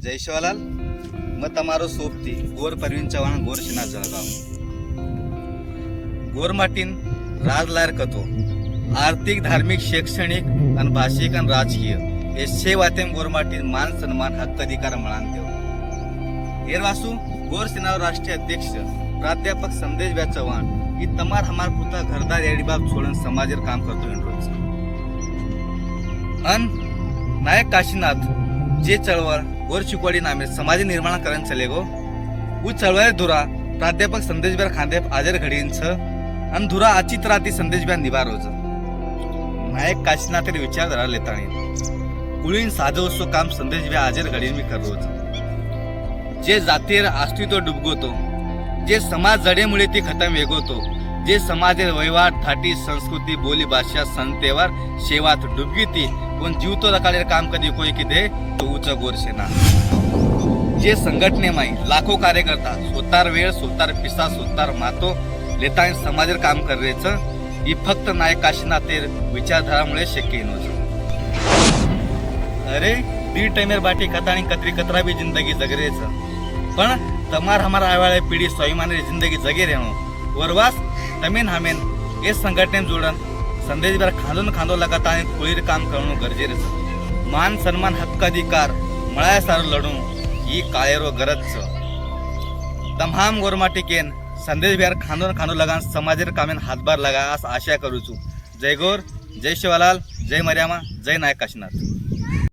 જયશવાલાલ મેં તમારો સોપથી ગોર પરવીન ચૌહાણ ગોર શિના જળગાવ ગોર માટીન રાજલાયક હતો આર્થિક ધાર્મિક શૈક્ષણિક અને ભાષિક અને રાજકીય એ છે વાતે ગોર માટીન માન સન્માન હક્ક અધિકાર મળાન દેવો એરવાસુ ગોર સેનાના રાષ્ટ્રીય અધ્યક્ષ પ્રાધ્યાપક સંદેશભાઈ ચૌહાણ એ તમાર હમાર પૂરતા ઘરદાર એડીબાબ છોડન સમાજેર કામ કરતો એન્ડ્રો છે અન નાયક કાશીનાથ જે चळवळ गोर चिकोडी नामे समाज निर्माण करण चलेगो उ चळवळ धुरा प्राध्यापक संदेशभर खांदेप आजर घडींच आणि धुरा आचित राती संदेशभर निवारोज नायक तरी विचारधारा लेताणी कुळीन साधो असो काम संदेशभ्या आजर घडीन मी करोज जे जातीर अस्तित्व डुबगोतो जे समाज जडेमुळे ती खतम वेगवतो जे समाजे वहिवाट थाटी संस्कृती बोली भाषा सण तेवार शेवात डुबगी ती पण जीवतो तो काम कधी कोई किदे तो उच गोरसेना जे संघटने माई लाखो कार्यकर्ता स्वतार वेळ स्वतार पिसा स्वतार मातो लेता समाजेर काम कररेच ही फक्त नायक काशीनाथेर विचारधारामुळे शक्य नव्हतं. अरे दीड टाइमेर बाटी कथा आणि कतरी कतरा बी जिंदगी जगरेच. पण तमार हमार आवाळे पिढी स्वाभिमानी जिंदगी जगे रेणो वरवास तमेन हामेन हे संघटनेन जोडन संदेशभर खांदून खांदो लगाता आणि कुळीर काम करणं गरजेचं. मान सन्मान हक्क अधिकार मळायासार लढून ही काळेरो गरज तमाम गोरमाटिकेन संदेश बिहार खांदून खांदो लगान समाजेर कामेन हातभार लगा असं आशा करूचू. जय गोर जय शिवालाल जय मर्यामा जय नायक काशीनाथ.